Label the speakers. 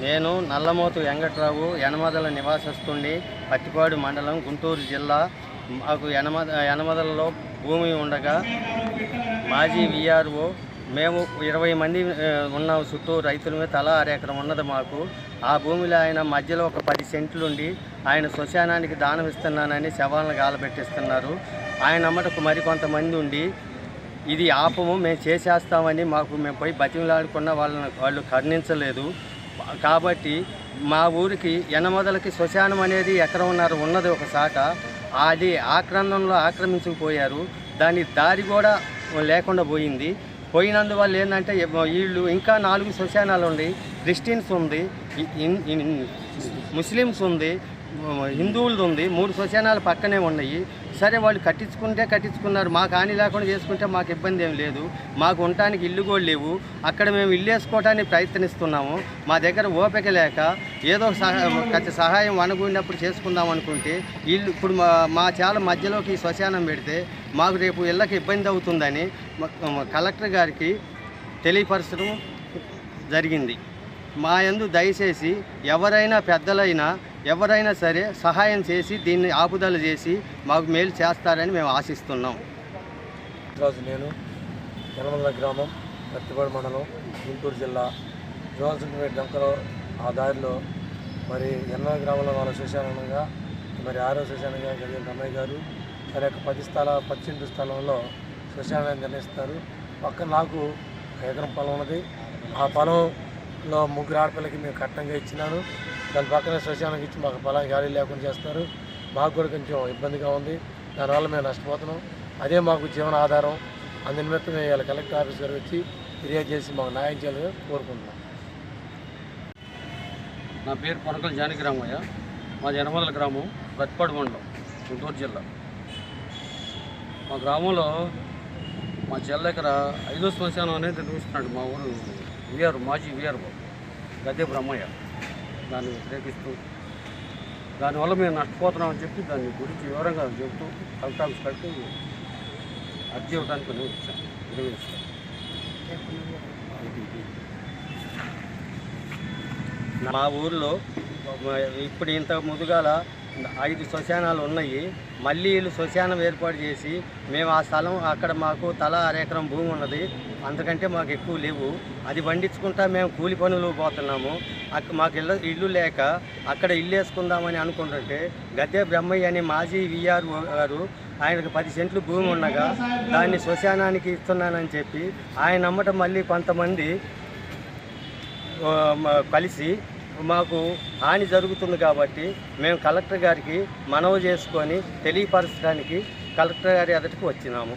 Speaker 1: నేను నల్లమోతు వెంకట్రావు యనమదల నివాసస్తుండి పత్తిపాడు మండలం గుంటూరు జిల్లా. మాకు యనమద యనమదలలో భూమి ఉండగా మాజీ విఆర్ఓ మేము ఇరవై మంది ఆ, ఉన్నాం చుట్టూ రైతుల మీద తలా అరెకరం ఉన్నది మాకు. ఆ భూమిలో ఆయన మధ్యలో ఒక పది సెంట్లు ఉండి ఆయన శ్మశానానికి దానం ఇస్తున్నానని శవాలను గాలబెట్టిస్తున్నారు. ఆయన అమ్మటకు మరికొంతమంది ఉండి ఇది ఆపము మేము చేసేస్తామని మాకు మేము పోయి బతిమలాడుకున్న వాళ్ళని వాళ్ళు కరుణించలేదు. కాబట్టి మా ఊరికి ఎనమదలకి శ్మశానం అనేది ఎక్కడ ఉన్నారు ఉన్నది ఒక శాఖ. అది ఆక్రందంలో ఆక్రమించుకుపోయారు. దాని దారి కూడా లేకుండా పోయింది. పోయినందువల్ల ఏంటంటే వీళ్ళు ఇంకా నాలుగు శ్మశానాలు ఉన్నాయి క్రిస్టియన్స్ ఉంది ముస్లిమ్స్ ఉంది హిందువులది ఉంది మూడు శ్మశానాలు పక్కనే ఉన్నాయి. సరే వాళ్ళు కట్టించుకుంటే కట్టించుకున్నారు. మాకు హాని లేకుండా చేసుకుంటే మాకు ఇబ్బంది ఏం లేదు. మాకు ఉండటానికి ఇల్లు కూడా లేవు. అక్కడ మేము ఇల్లు వేసుకోవడానికి ప్రయత్నిస్తున్నాము. మా దగ్గర ఓపిక లేక ఏదో సహా సహాయం అనుకున్నప్పుడు చేసుకుందాం అనుకుంటే ఇల్లు ఇప్పుడు మా మా చాలా మధ్యలోకి శ్మశానం పెడితే మాకు రేపు ఇళ్ళకి ఇబ్బంది అవుతుందని కలెక్టర్ గారికి తెలియపరచడం జరిగింది. మా యందు దయచేసి ఎవరైనా పెద్దలైనా ఎవరైనా సరే సహాయం చేసి దీన్ని ఆపుదల చేసి మాకు మేలు చేస్తారని మేము ఆశిస్తున్నాం.
Speaker 2: ఈరోజు నేను యనమల గ్రామం కత్తిపాడు మండలం గుంటూరు జిల్లా జోన్సన్పేట డంకలో ఆ దారిలో మరి ఎన్నో గ్రామంలో వాళ్ళ శశానంగా మరి ఆరో శశానంగా గదిన రమయ్య గారు మరి యొక్క పది స్థల పచ్చింటి స్థలంలో శశానాన్ని నిర్ణయిస్తారు. పక్కన నాకు ఎకరం పొలం ఉన్నది. ఆ పొలంలో ముగ్గురు ఆడపిల్లకి మేము కట్నంగా ఇచ్చినాను. దాని పక్కన శ్మశానానికి ఇచ్చి మాకు పొలానికి గాలి లేకుండా చేస్తారు మాకు కూడా కొంచెం ఇబ్బందిగా ఉంది. దానివల్ల మేము నష్టపోతున్నాం. అదే మాకు జీవన ఆధారం. అందు నిమిత్తం మేము ఇవాళ కలెక్టర్ ఆఫీస్ గారు వచ్చి ఫిర్యాదు చేసి మాకు న్యాయం చేయాలని కోరుకుంటున్నాం.
Speaker 3: నా పేరు పొనకల జానకిరామయ్య. మాది యనమదల గ్రామం బతిపాడు మండలం గుంటూరు జిల్లా. మా గ్రామంలో మా జిల్లా దగ్గర ఐదో శ్మశానం అనేది నిర్మిస్తున్నాడు మా ఊరు విఆర్ మాజీ విఆర్ గద్దె బ్రహ్మయ్య. దాన్ని వ్యతిరేకిస్తూ దానివల్ల మేము నష్టపోతున్నామని చెప్పి దాని గురించి వివరంగా చెబుతూ కలెక్టర్ ఆఫీస్ కట్టి అర్జీ ఇవ్వడానికి నేను వచ్చాను నిర్వహిస్తాను
Speaker 1: మా ఊర్లో ఇప్పుడు ఇంత ముందుగాల ఐదు శ్మశానాలు ఉన్నాయి. మళ్ళీ వీళ్ళు శ్మశానం ఏర్పాటు చేసి మేము ఆ స్థలం అక్కడ మాకు తల అరెకరం భూమి ఉన్నది. అంతకంటే మాకు ఎక్కువ లేవు. అది పండించుకుంటా మేము కూలి పనులు పోతున్నాము. అక్కడ మాకు ఇల్లు ఇల్లు లేక అక్కడ ఇల్లు వేసుకుందామని అనుకుంటుంటే గద్దె బ్రహ్మయ్య అని మాజీ విఆర్ గారు ఆయనకు పది సెంట్లు భూమి ఉండగా దాన్ని శ్మశానానికి ఇస్తున్నానని చెప్పి ఆయన నమ్మటం మళ్ళీ కొంతమంది కలిసి మాకు హాని జరుగుతుంది కాబట్టి మేము కలెక్టర్ గారికి మనవి చేసుకొని తెలియపరచడానికి కలెక్టర్ గారి ఎదుటికి వచ్చినాము.